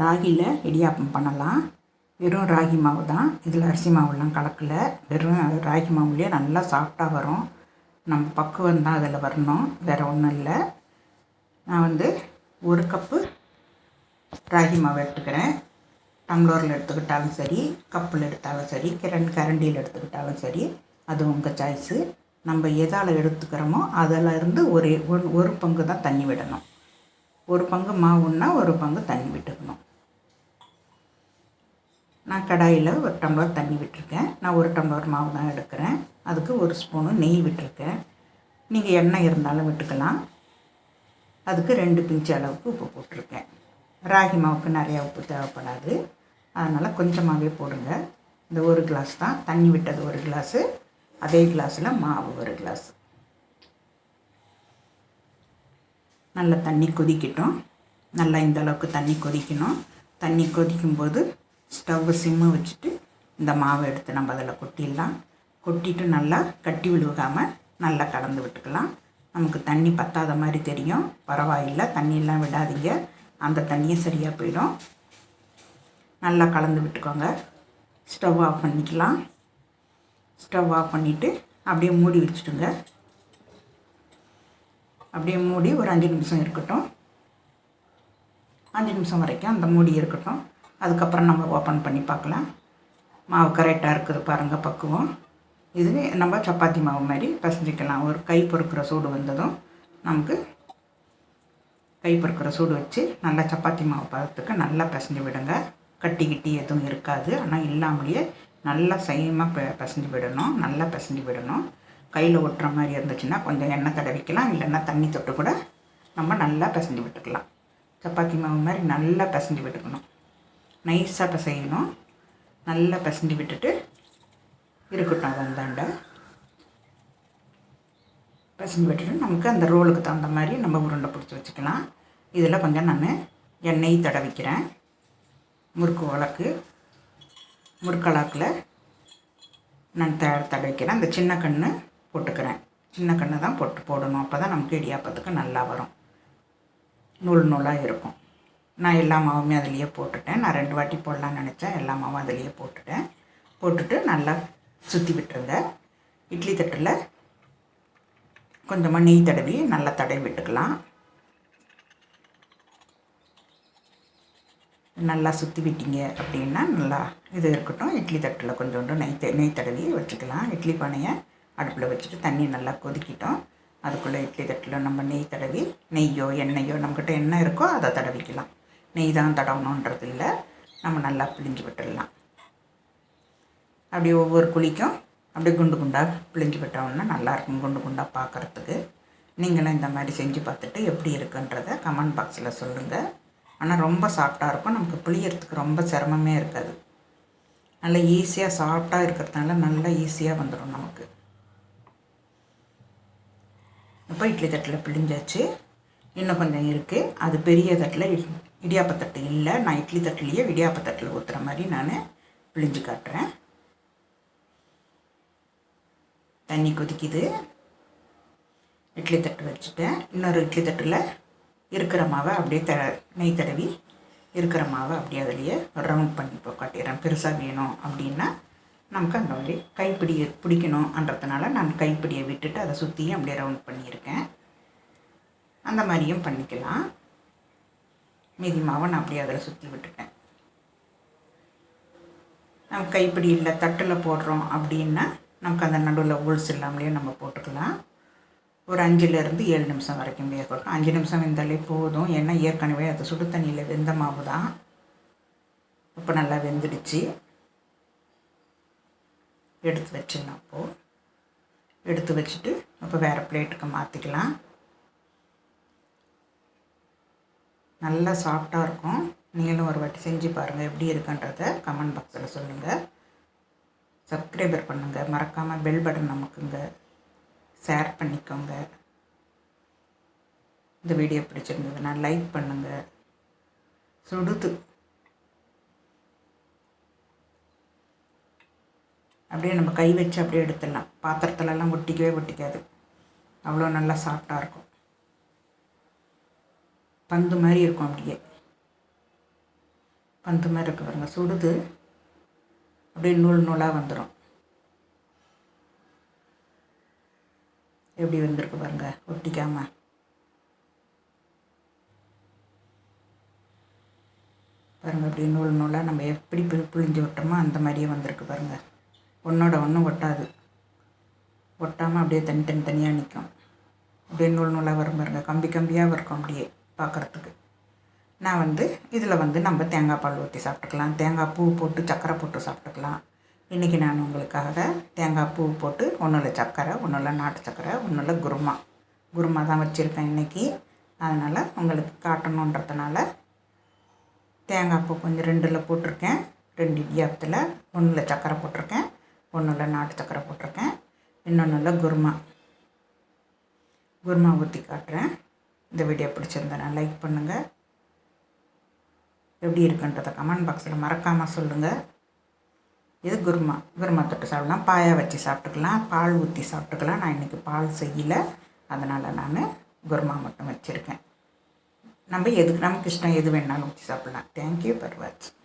ராகியில் இடியாப்பம் பண்ணலாம். வெறும் ராகி மாவு தான். இதில் அரிசி மாவுலாம் கலக்கலை. வெறும் ராகி மாவுலேயே நல்லா சாஃப்டாக வரும். நம்ம பக்குவம் தான் அதில் வரணும். வேறு ஒன்றும் இல்லை. நான் வந்து ஒரு கப்பு ராகி மாவு எடுத்துக்கிறேன். டம்ளரில் எடுத்துக்கிட்டாலும் சரி கப்பில் எடுத்தாலும் சரி கிரண் கரண்டியில் எடுத்துக்கிட்டாலும் சரி அது உங்கள் சாய்ஸு நம்ம எதால் எடுத்துக்கிறோமோ அதில் இருந்து ஒரு ஒரு பங்கு தான் தண்ணி விடணும். ஒரு பங்கு மாவுன்னா ஒரு பங்கு தண்ணி விட்டுக்கணும். நான் கடாயில் ஒரு டம்ளர் தண்ணி விட்டுருக்கேன். நான் ஒரு டம்ளர் மாவு தான் எடுக்கிறேன். அதுக்கு ஒரு ஸ்பூனு நெய் விட்டுருக்கேன். நீங்கள் எண்ணெய் இருந்தாலும் விட்டுக்கலாம். அதுக்கு ரெண்டு பிஞ்சு அளவுக்கு உப்பு போட்டிருக்கேன். ராகி மாவுக்கு நிறையா உப்பு தேவைப்படாது. அதனால் கொஞ்சமாகவே போடுங்க. இந்த ஒரு கிளாஸ் தான். தண்ணி விட்டது ஒரு கிளாஸு. அதே கிளாஸில் மாவு ஒரு கிளாஸ். நல்லா தண்ணி கொதிக்கட்டும். நல்லா இந்த அளவுக்கு தண்ணி கொதிக்கணும். தண்ணி கொதிக்கும்போது ஸ்டவ்வை சிம்மு வச்சுட்டு இந்த மாவை எடுத்து நம்ம அதில் கொட்டிடலாம். கொட்டிட்டு நல்லா கட்டி விழுகாமல் நல்லா கலந்து விட்டுக்கலாம். நமக்கு தண்ணி பத்தாத மாதிரி தெரியும். பரவாயில்லை தண்ணியெல்லாம் விடாதீங்க. அந்த தண்ணியே சரியாக போயிடும். நல்லா கலந்து விட்டுக்கோங்க. ஸ்டவ் ஆஃப் பண்ணிக்கலாம். ஸ்டவ் ஆஃப் பண்ணிவிட்டு அப்படியே மூடி வச்சுடுங்க. அப்படியே மூடி ஒரு அஞ்சு நிமிஷம் இருக்கட்டும். அஞ்சு நிமிஷம் வரைக்கும் அந்த மூடி இருக்கட்டும். அதுக்கப்புறம் நம்ம ஓப்பன் பண்ணி பார்க்கலாம். மாவு கரெக்டாக இருக்குது பாருங்கள் பக்குவம். இது நம்ம சப்பாத்தி மாவு மாதிரி பிசைஞ்சிக்கலாம். ஒரு கை பொறுக்கிற சூடு வந்ததும் நமக்கு கை பொறுக்கிற சூடு வச்சு நல்லா சப்பாத்தி மாவு பதத்துக்கு நல்லா பிசைஞ்சு விடுங்க. கட்டி கிட்டி எதுவும் இருக்காது. ஆனால் இல்லாமலேயே நல்லா சைமாக பெ பிசைஞ்சு விடணும். நல்லா பிசைஞ்சு விடணும். கையில் ஒட்டுற மாதிரி இருந்துச்சுன்னா கொஞ்சம் எண்ணெய் தடவிக்கலாம். இல்லைன்னா தண்ணி தொட்டு கூட நம்ம நல்லா பிசைஞ்சு விட்டுக்கலாம். சப்பாத்தி மாவு மாதிரி நல்லா பிசைஞ்சு விட்டுக்கணும். நைஸாக பிசையணும். நல்லா பிசைஞ்சு விட்டுட்டு இருக்கட்டும் அது அந்தாண்ட பிசைஞ்சு விட்டுட்டு நமக்கு அந்த ரோலுக்கு தகுந்த மாதிரி நம்ம உருண்டை பிடிச்சி வச்சுக்கலாம். இதில் கொஞ்சம் நான் எண்ணெய் தடவிக்கிறேன். முறுக்கு வழக்கு முறுக்கலாக்கில் நான் த தடவிக்கிறேன். அந்த சின்ன கன்று போட்டுக்கிறேன். சின்ன கன்று தான் போட்டு போடணும். அப்போ தான் நமக்கு இடியாப்பத்துக்கு நல்லா வரும். நூல் நூலாக இருக்கும். நான் எல்லா மாவுமே அதுலேயே போட்டுட்டேன். நான் ரெண்டு வாட்டி போடலான்னு நினச்சேன். எல்லா மாவும் அதுலேயே போட்டுட்டேன். போட்டுட்டு நல்லா சுற்றி விட்டுருங்க. இட்லி தட்டில் கொஞ்சமாக நெய் தடவி நல்லா தடவி விட்டுக்கலாம். நல்லா சுற்றி விட்டீங்க அப்படின்னா நல்லா இது இருக்கட்டும். இட்லி தட்டில் கொஞ்சோண்டு நெய் த நெய் தடவி வச்சுக்கலாம். இட்லி பானையை அடுப்பில் வச்சுட்டு தண்ணி நல்லா கொதிக்கிட்டோம். அதுக்குள்ளே இட்லி தட்டில் நம்ம நெய் தடவி நெய்யோ எண்ணெயோ நம்மக்கிட்ட என்ன இருக்கோ அதை தடவிக்கலாம். நெய் தான் தடவணுன்றது இல்லை. நம்ம நல்லா பிழிஞ்சு விட்டுடலாம் அப்படி ஒவ்வொரு குழிக்கும் அப்படியே குண்டு குண்டாக பிழிஞ்சு விட்டோம்னா நல்லாயிருக்கும் குண்டு குண்டாக பார்க்குறதுக்கு. நீங்களும் இந்த மாதிரி செஞ்சு பார்த்துட்டு எப்படி இருக்குன்றத கமெண்ட் பாக்ஸில் சொல்லுங்கள் ஆனால் ரொம்ப சாஃப்டாக இருக்கும். நமக்கு புளியறதுக்கு ரொம்ப சிரமமே இருக்காது. நல்லா ஈஸியாக சாஃப்டாக இருக்கிறதுனால நல்லா ஈஸியாக வந்துடும் நமக்கு. இப்போ இட்லி தட்டில் பிழிஞ்சாச்சு. இன்னும் கொஞ்சம் இருக்குது அது பெரிய தட்டில் இடியாப்பத்தட்டு இல்லை நான் இட்லி தட்டுலேயே இடியாப்பத்தட்டில் ஊற்றுற மாதிரி நான் பிழிஞ்சு காட்டுறேன். தண்ணி கொதிக்குது. இட்லி தட்டு வச்சுட்டேன். இன்னொரு இட்லி தட்டில் இருக்கிற மாவை அப்படியே த நெய் தடவி இருக்கிற மாவை அப்படியே அதிலேயே ரவுண்ட் பண்ணி இப்போ காட்டிடுறேன். பெருசாக வேணும் அப்படின்னா நமக்கு அந்த மாதிரி கைப்பிடி பிடிக்கணுன்றதுனால நான் கைப்பிடியை விட்டுட்டு அதை சுற்றியும் அப்படியே ரவுண்ட் பண்ணியிருக்கேன். அந்த மாதிரியும் பண்ணிக்கலாம். மீதி மாவை நான் அப்படியே அதில் சுற்றி விட்டுட்டேன். நம்ம கைப்பிடி இல்லை தட்டில் போடுறோம் அப்படின்னா நமக்கு அந்த நடுவில் ஊல்ஸ் இல்லாமலேயே நம்ம போட்டுக்கலாம். ஒரு அஞ்சுலேருந்து ஏழு நிமிஷம் வரைக்கும் வேகட்டும் அஞ்சு நிமிஷம் வெந்தாலே போதும். ஏன்னா ஏற்கனவே அது சுடு தண்ணியில் வெந்த மாவு தான். இப்போ நல்லா வெந்துடுச்சு. எடுத்து வச்சிடலாம் அப்போது எடுத்து வச்சுட்டு அப்போ வேறு பிளேட்டுக்கு மாற்றிக்கலாம் நல்லா சாஃப்டாக இருக்கும். நீங்களும் ஒரு வாட்டி செஞ்சு பாருங்கள் எப்படி இருக்குன்றத கமெண்ட் பாக்ஸில் சொல்லுங்கள் சப்ஸ்கிரைபர் பண்ணுங்கள் மறக்காமல் பெல் பட்டன் நமக்குங்க ஷேர் பண்ணிக்கோங்க. இந்த வீடியோ பிடிச்சிருந்ததுன்னா லைக் பண்ணுங்கள் சுடுது. அப்படியே நம்ம கை வச்சு அப்படியே எடுத்துடலாம். பாத்திரத்துலலாம் ஒட்டிக்கவே ஒட்டிக்காது. அவ்வளோ நல்லா சாஃப்டாக இருக்கும். பந்து மாதிரி இருக்கும் அப்படியே. பந்து மாதிரி இருக்கு பாருங்கள் சுடுது. அப்படியே நூல் நூலாக வந்துடும் எப்படி வந்திருக்கு பாருங்க ஒட்டிக்காம. பாருங்க அப்படியே நூல் நூலாக நம்ம எப்படி புழிஞ்சு பிழிஞ்சு விட்டோமோ அந்த மாதிரியே வந்திருக்கு பாருங்க. ஒன்றோட ஒன்று ஒட்டாது. ஒட்டாமல் அப்படியே தனி தனியாக நிற்கும் அப்படியே நூல் நூலாக வரும் பாருங்க கம்பி கம்பியாக இருக்கும் அப்படியே. பார்க்குறதுக்கு நான் வந்து இதில் வந்து நம்ம தேங்காய் பால் ஊற்றி சாப்பிட்டுக்கலாம். தேங்காய் பூ போட்டு சக்கரை போட்டு சாப்பிட்டுக்கலாம். இன்றைக்கி நான் உங்களுக்காக தேங்காய் பூ போட்டு ஒன்றில் சக்கரை ஒன்றில் நாட்டு சக்கரை ஒன்றில் குருமா. குருமா தான் வச்சுருக்கேன் இன்றைக்கி அதனால் உங்களுக்கு காட்டணுன்றதுனால தேங்காய் பூ கொஞ்சம் ரெண்டில் போட்டிருக்கேன். ரெண்டு இடியாப்பத்தில் ஒன்றில் சக்கரை போட்டிருக்கேன். ஒன்றில் நாட்டு சக்கரை போட்டிருக்கேன். இன்னொன்றில் குருமா. குருமா ஊற்றி காட்டுறேன். இந்த வீடியோ பிடிச்சிருந்தேன் லைக் பண்ணுங்கள் எப்படி இருக்குன்றதை கமெண்ட் பாக்ஸில் மறக்காமல் சொல்லுங்கள் இது குருமா. குருமா தொட்டு சாப்பிடலாம். பாயா வச்சு சாப்பிட்டுக்கலாம். பால் ஊற்றி சாப்பிட்டுக்கலாம். நான் இன்றைக்கி பால் செய்யலை. அதனால் நான் குருமா மட்டும் வச்சுருக்கேன். நம்ம எதுக்கு நமக்கு இஷ்டம் எது வேணாலும் ஊற்றி சாப்பிட்லாம். தேங்க்யூ பர் வாட்சிங்